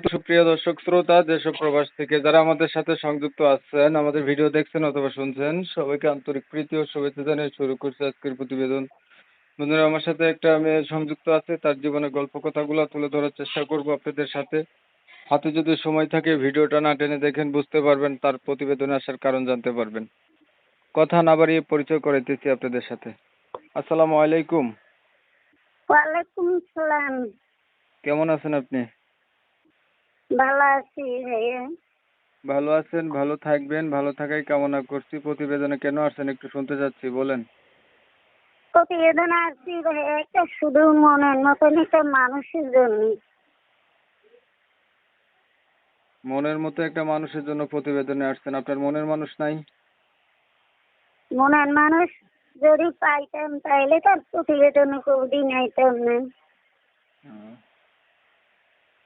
সুপ্রিয় দর্শক শ্রোতা দেশ প্রবাস থেকে যারা আমাদের সাথে সংযুক্ত আছেন আমাদের ভিডিও দেখছেন অথবা শুনছেন সবাইকে আন্তরিক প্রীতি ও শুভেচ্ছা জানিয়ে শুরু করছে আজকের প্রতিবেদন। বন্ধুরা আমার সাথে একটা মেয়ে সংযুক্ত আছে তার জীবনের গল্প কথাগুলো তুলে ধরার চেষ্টা করব আপনাদের সাথে। হাতে যদি সময় থাকে ভিডিওটা না টেনে দেখেন বুঝতে পারবেন তার প্রতিবেদনে আসার কারণ জানতে পারবেন। কথা না বাড়িয়ে পরিচয় করাইতেছি আপনাদের সাথে। আসসালামু আলাইকুম। ওয়ালাইকুম সালাম। কেমন আছেন আপনি? ভালো আছি ভাইয়া। ভালো আছেন ভালো থাকবেন ভালো থাকাই কামনা করছি। প্রতিবেদনে কেন আসছেন একটু শুনতে চাচ্ছি বলেন। প্রতিবেদন আসছি ভাইয়া একটা শুধু মনের মতন একটা মানুষের জন্য। মনের মতো একটা মানুষের জন্য প্রতিবেদনে আসছেন। আপনার মনের মানুষ নাই? মনের মানুষ যদি পাইতাম তাইলে তার প্রতিবেদন কোনদিন আইতাম না।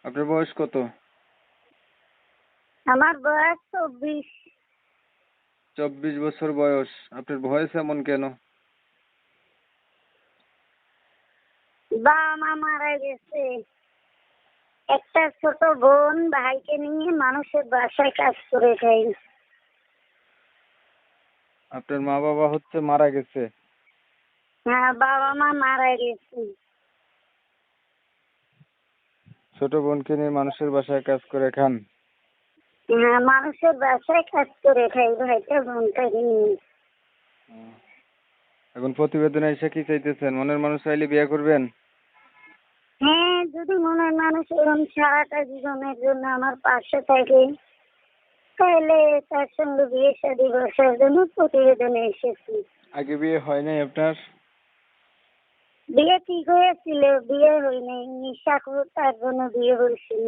আপনার বয়স কত? আমার বয়স চব্বিশ। চব্বিশ বছর বয়স। আপনার ভয়েস এমন কেন? বাবা মা মারা গেছে। একটা ছোট বোন ভাইকে নিয়ে মানুষের বাসায় কাজ করে খাই আপনার মা বাবা হচ্ছে মারা গেছে? হ্যাঁ বাবা মা মারা গেছে। ছোট বোনকে নিয়ে মানুষের বাসায় কাজ করে খান। মানুষের বাসায় কাজ করে খাই ভাইটা বোনটাকে নিয়ে এখন প্রতিবেদনে এসে কি চাইতেছেন? মনের মানুষ চাইলে বিয়ে করবেন? হ্যাঁ যদি মনের মানুষ এরকম সারাটা জীবনের জন্য আমার পাশে থাকে তাহলে তার সঙ্গে বিয়ে শাদী বসার জন্য প্রতিবেদনে এসেছি। আগে বিয়ে হয় নাই আপনার? বিয়ে ঠিক হয়েছিল বিয়ে হয়নি নিশা করে তার জন্য বিয়ে হয়েছিল।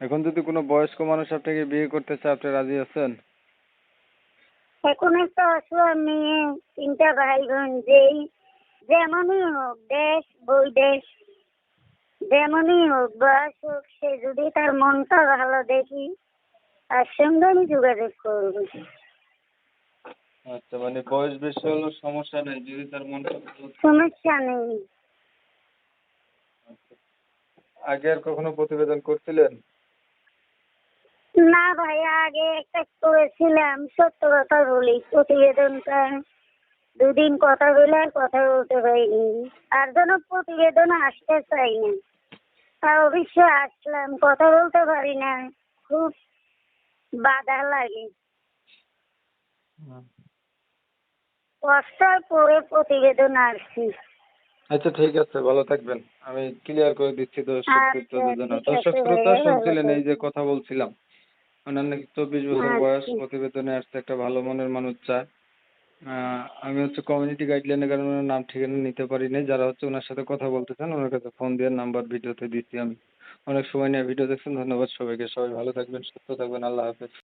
এখন যদি কোনো বয়স্ক মানুষ আপনাকে বিয়ে করতে চায় আপনি রাজি আছেন? এখন একটা অসুয়ার মেয়ে তিনটা ভাই বোন যেই যেমনই হোক দেশ বই দেশ যেমনই হোক বয়স হোক সে যদি তার মনটা ভালো দেখি তার সঙ্গে আমি যোগাযোগ করব আচ্ছা মানে বয়স বেশি হলো সমস্যা নেই যদি তার মনটা ভালো সমস্যা নেই। আগে আর কখনো প্রতিবেদন করছিলেন? না ভাই আগে একটা করেছিলাম সত্য কথা বলি প্রতিবেদনটা দুদিন কথা বলে আর কথা বলতে পারিনি। তার জন্য প্রতিবেদন আসতে চাই না। তা অবশ্যই আসলাম কথা বলতে পারি না। খুব বাধা লাগে। কষ্টের পরে প্রতিবেদন আসছি। আচ্ছা ঠিক আছে ভালো থাকবেন। আমি ক্লিয়ার করে দিচ্ছি দর্শক আচ্ছা, শ্রোতা শুনছিলেন এই যে কথা বলছিলাম। ওনার নাকি চব্বিশ বছর আচ্ছা। বয়স প্রতিবেদনে আসছে একটা ভালো মনের মানুষ চায়। আহ, আমি হচ্ছে কমিউনিটি গাইডলাইনের কারণে ওনার নাম ঠিকানা নিতে পারিনি। যারা হচ্ছে ওনার সাথে কথা বলতে চান ওনার কাছে ফোন দিয়ে নাম্বার ভিডিওতে দিচ্ছি আমি। অনেক সময় নিয়ে ভিডিও দেখছেন। ধন্যবাদ সবাইকে। সবাই ভালো থাকবেন সুস্থ থাকবেন। আল্লাহ হাফেজ।